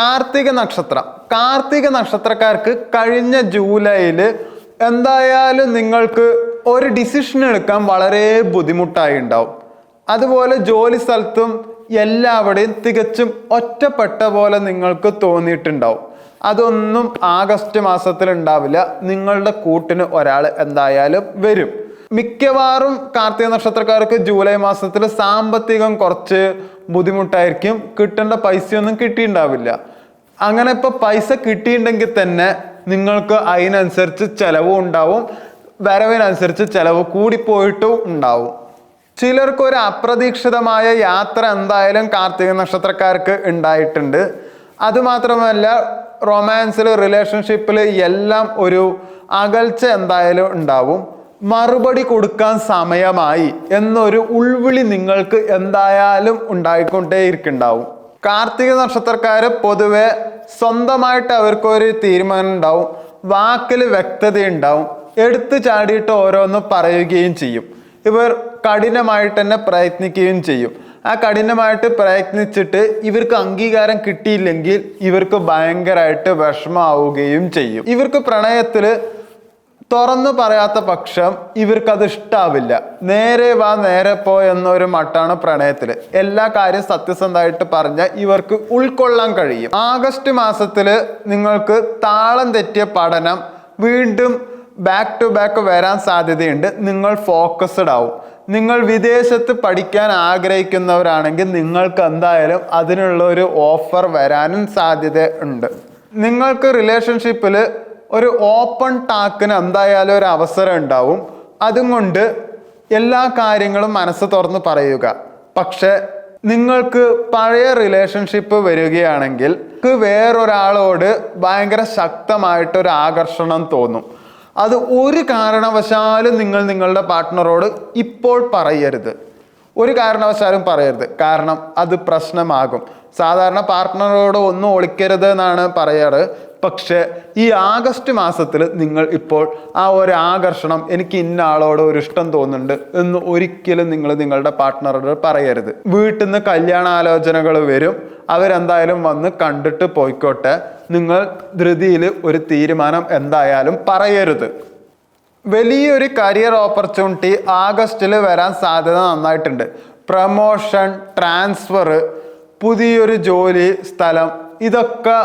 കാർത്തിക നക്ഷത്രം. കാർത്തിക നക്ഷത്രക്കാർക്ക് കഴിഞ്ഞ ജൂലൈയിൽ എന്തായാലും നിങ്ങൾക്ക് ഒരു ഡിസിഷൻ എടുക്കാൻ വളരെ ബുദ്ധിമുട്ടായി ഉണ്ടാവും അതുപോലെ ജോലി സ്ഥലത്തും എല്ലാവരുടെയും തികച്ചും ഒറ്റപ്പെട്ട പോലെ നിങ്ങൾക്ക് തോന്നിയിട്ടുണ്ടാവും. അതൊന്നും ആഗസ്റ്റ് മാസത്തിൽ ഉണ്ടാവില്ല നിങ്ങളുടെ കൂട്ടിന് ഒരാൾ എന്തായാലും വരും. മിക്കവാറും കാർത്തിക നക്ഷത്രക്കാർക്ക് ജൂലൈ മാസത്തിൽ സാമ്പത്തികം കുറച്ച് ബുദ്ധിമുട്ടായിരിക്കും. കിട്ടേണ്ട പൈസയൊന്നും കിട്ടിയിട്ടുണ്ടാവില്ല. അങ്ങനെ ഇപ്പൊ പൈസ കിട്ടിയിട്ടുണ്ടെങ്കിൽ തന്നെ നിങ്ങൾക്ക് അതിനനുസരിച്ച് ചെലവും ഉണ്ടാവും വരവിനനുസരിച്ച് ചെലവ് കൂടിപ്പോയിട്ടും ഉണ്ടാവും. ചിലർക്ക് ഒരു അപ്രതീക്ഷിതമായ യാത്ര എന്തായാലും കാർത്തിക നക്ഷത്രക്കാർക്ക് ഉണ്ടായിട്ടുണ്ട്. അതുമാത്രമല്ല റൊമാൻസിൽ റിലേഷൻഷിപ്പിൽ എല്ലാം ഒരു അകൽച്ച എന്തായാലും ഉണ്ടാവും. മറുപടി കൊടുക്കാൻ സമയമായി എന്നൊരു ഉൾവിളി നിങ്ങൾക്ക് എന്തായാലും ഉണ്ടായിക്കൊണ്ടേയിരിക്കുന്നുണ്ടാവും. കാർത്തിക നക്ഷത്രക്കാർ പൊതുവെ സ്വന്തമായിട്ട് അവർക്കൊരു തീരുമാനം ഉണ്ടാവും വാക്കിൽ വ്യക്തത ഉണ്ടാവും എടുത്തു ചാടിയിട്ട് ഓരോന്ന് പറയുകയും ചെയ്യും. ഇവർ കഠിനമായിട്ട് തന്നെ പ്രയത്നിക്കുകയും ചെയ്യും. ആ കഠിനമായിട്ട് പ്രയത്നിച്ചിട്ട് ഇവർക്ക് അംഗീകാരം കിട്ടിയില്ലെങ്കിൽ ഇവർക്ക് ഭയങ്കരമായിട്ട് വിഷമാവുകയും ചെയ്യും. ഇവർക്ക് പ്രണയത്തിൽ തുറന്നു പറയാത്ത പക്ഷം ഇവർക്കത് ഇഷ്ടാവില്ല. നേരെ വാ നേരെ പോ എന്നൊരു മട്ടാണ് പ്രണയത്തിൽ എല്ലാ കാര്യം സത്യസന്ധമായിട്ട് പറഞ്ഞ ഇവർക്ക് ഉൾക്കൊള്ളാൻ കഴിയും. ആഗസ്റ്റ് മാസത്തിൽ നിങ്ങൾക്ക് താളം തെറ്റിയ പഠനം വീണ്ടും ബാക്ക് ടു ബാക്ക് വരാൻ സാധ്യതയുണ്ട്. നിങ്ങൾ ഫോക്കസ്ഡ് ആവും. നിങ്ങൾ വിദേശത്ത് പഠിക്കാൻ ആഗ്രഹിക്കുന്നവരാണെങ്കിൽ നിങ്ങൾക്ക് എന്തായാലും അതിനുള്ള ഒരു ഓഫർ വരാനും സാധ്യത ഉണ്ട്. നിങ്ങൾക്ക് റിലേഷൻഷിപ്പിൽ ഒരു ഓപ്പൺ ടാക്കിന് എന്തായാലും ഒരു അവസരം ഉണ്ടാവും. അതും കൊണ്ട് എല്ലാ കാര്യങ്ങളും മനസ്സ് തുറന്ന് പറയുക. പക്ഷെ നിങ്ങൾക്ക് പഴയ റിലേഷൻഷിപ്പ് വരികയാണെങ്കിൽ വേറൊരാളോട് ഭയങ്കര ശക്തമായിട്ടൊരു ആകർഷണം തോന്നും. അത് ഒരു കാരണവശാലും നിങ്ങൾ നിങ്ങളുടെ പാർട്ട്ണറോട് ഇപ്പോൾ പറയരുത്. ഒരു കാരണവശാലും പറയരുത്. കാരണം അത് പ്രശ്നമാകും. സാധാരണ പാർട്ട്ണറോട് ഒന്നും ഒളിക്കരുത് എന്നാണ് പറയാറ്. പക്ഷേ ഈ ആഗസ്റ്റ് മാസത്തിൽ നിങ്ങൾ ഇപ്പോൾ ആ ഒരു ആകർഷണം എനിക്ക് ഇന്ന ആളോട് ഒരു ഇഷ്ടം തോന്നുന്നുണ്ട് എന്ന് ഒരിക്കലും നിങ്ങൾ നിങ്ങളുടെ പാർട്ട്ണറോട് പറയരുത്. വീട്ടിൽ നിന്ന് കല്യാണാലോചനകൾ വരും. അവരെന്തായാലും വന്ന് കണ്ടിട്ട് പോയിക്കോട്ടെ. നിങ്ങൾ ധൃതിയിൽ ഒരു തീരുമാനം എന്തായാലും പറയരുത്. വലിയൊരു കരിയർ ഓപ്പർച്യൂണിറ്റി ആഗസ്റ്റിൽ വരാൻ സാധ്യത നന്നായിട്ടുണ്ട്. പ്രമോഷൻ ട്രാൻസ്ഫർ പുതിയൊരു ജോലി സ്ഥലം ഇതൊക്കെ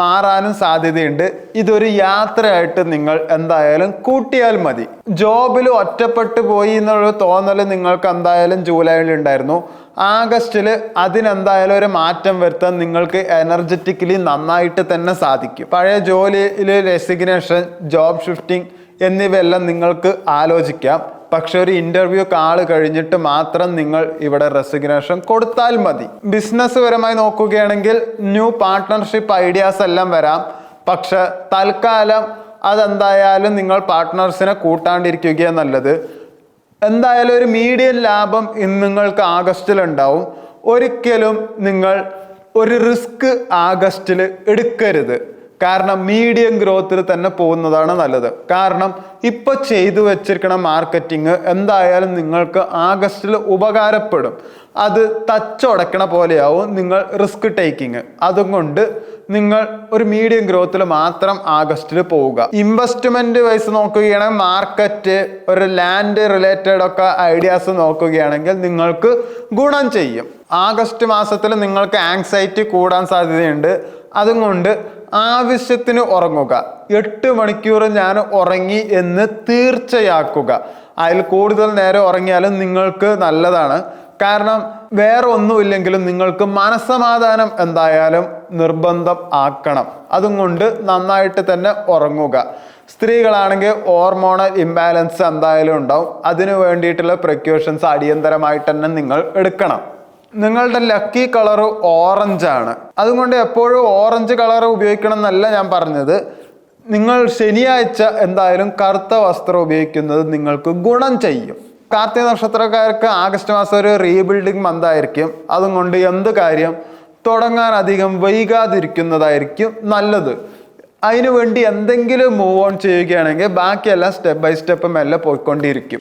മാറാനും സാധ്യതയുണ്ട്. ഇതൊരു യാത്രയായിട്ട് നിങ്ങൾ എന്തായാലും കൂട്ടിയാൽ മതി. ജോബിൽ ഒറ്റപ്പെട്ടു പോയി എന്നുള്ള തോന്നൽ നിങ്ങൾക്ക് എന്തായാലും ജൂലൈയിൽ ഉണ്ടായിരുന്നു. ആഗസ്റ്റിൽ അതിനെന്തായാലും ഒരു മാറ്റം വരുത്താൻ നിങ്ങൾക്ക് എനർജറ്റിക്കലി നന്നായിട്ട് തന്നെ സാധിക്കും. പഴയ ജോലിയിൽ റെസിഗ്നേഷൻ ജോബ് ഷിഫ്റ്റിംഗ് എന്നിവയെല്ലാം നിങ്ങൾക്ക് ആലോചിക്കാം. പക്ഷെ ഒരു ഇന്റർവ്യൂ കാൾ കഴിഞ്ഞിട്ട് മാത്രം നിങ്ങൾ ഇവിടെ റെസിഗ്നേഷൻ കൊടുത്താൽ മതി. ബിസിനസ് പരമായി നോക്കുകയാണെങ്കിൽ ന്യൂ പാർട്ട്ണർഷിപ്പ് ഐഡിയാസ് എല്ലാം വരാം. പക്ഷെ തൽക്കാലം അതെന്തായാലും നിങ്ങൾ പാർട്ട്ണേഴ്സിനെ കൂട്ടാണ്ടിരിക്കുകയാണ് നല്ലത്. എന്തായാലും ഒരു മീഡിയം ലാഭം ഇന്ന് നിങ്ങൾക്ക് ആഗസ്റ്റിൽ ഉണ്ടാവും. ഒരിക്കലും നിങ്ങൾ ഒരു റിസ്ക് ആഗസ്റ്റിൽ എടുക്കരുത്. കാരണം മീഡിയം ഗ്രോത്തിൽ തന്നെ പോകുന്നതാണ് നല്ലത്. കാരണം ഇപ്പൊ ചെയ്തു വെച്ചിരിക്കുന്ന മാർക്കറ്റിംഗ് എന്തായാലും നിങ്ങൾക്ക് ആഗസ്റ്റിൽ ഉപകാരപ്പെടും. അത് തച്ചുടക്കണ പോലെയാവും നിങ്ങൾ റിസ്ക് ടേക്കിങ് അതുകൊണ്ട് നിങ്ങൾ ഒരു മീഡിയം ഗ്രോത്തിൽ മാത്രം ആഗസ്റ്റിൽ പോവുക. ഇൻവെസ്റ്റ്മെന്റ് വൈസ് നോക്കുകയാണെങ്കിൽ മാർക്കറ്റ് ഒരു ലാൻഡ് റിലേറ്റഡ് ഒക്കെ ഐഡിയാസ് നോക്കുകയാണെങ്കിൽ നിങ്ങൾക്ക് ഗുണം ചെയ്യും. ആഗസ്റ്റ് മാസത്തിൽ നിങ്ങൾക്ക് ആങ്സൈറ്റി കൂടാൻ സാധ്യതയുണ്ട്. അതുകൊണ്ട് ആവശ്യത്തിന് ഉറങ്ങുക. എട്ട് മണിക്കൂർ ഞാൻ ഉറങ്ങി എന്ന് തീർച്ചയാക്കുക. അതിൽ കൂടുതൽ നേരം ഉറങ്ങിയാലും നിങ്ങൾക്ക് നല്ലതാണ്. കാരണം വേറെ ഒന്നുമില്ലെങ്കിലും നിങ്ങൾക്ക് മനസമാധാനം എന്തായാലും നിർബന്ധം ആക്കണം. അതുകൊണ്ട് നന്നായിട്ട് തന്നെ ഉറങ്ങുക. സ്ത്രീകളാണെങ്കിൽ ഹോർമോണൽ ഇംബാലൻസ് എന്തായാലും ഉണ്ടാവും. അതിനു വേണ്ടിയിട്ടുള്ള പ്രിക്കോഷൻസ് അടിയന്തരമായിട്ട് തന്നെ നിങ്ങൾ എടുക്കണം. നിങ്ങളുടെ ലക്കി കളർ ഓറഞ്ച് ആണ്. അതുകൊണ്ട് എപ്പോഴും ഓറഞ്ച് കളർ ഉപയോഗിക്കണം എന്നല്ല ഞാൻ പറഞ്ഞത്. നിങ്ങൾ ശനിയാഴ്ച എന്തായാലും കറുത്ത വസ്ത്രം ഉപയോഗിക്കുന്നത് നിങ്ങൾക്ക് ഗുണം ചെയ്യും. കാർത്തിക നക്ഷത്രക്കാർക്ക് ആഗസ്റ്റ് മാസം ഒരു റീബിൽഡിംഗ് മന്ത് ആയിരിക്കും. അതുകൊണ്ട് എന്ത് കാര്യം? തുടങ്ങാൻ അധികം വൈകാതിരിക്കുന്നതായിരിക്കും നല്ലത്. അതിനുവേണ്ടി എന്തെങ്കിലും മൂവ് ഓൺ ചെയ്യുകയാണെങ്കിൽ ബാക്കിയെല്ലാം സ്റ്റെപ്പ് ബൈ സ്റ്റെപ്പ് മെല്ലെ പോയിക്കൊണ്ടിരിക്കും.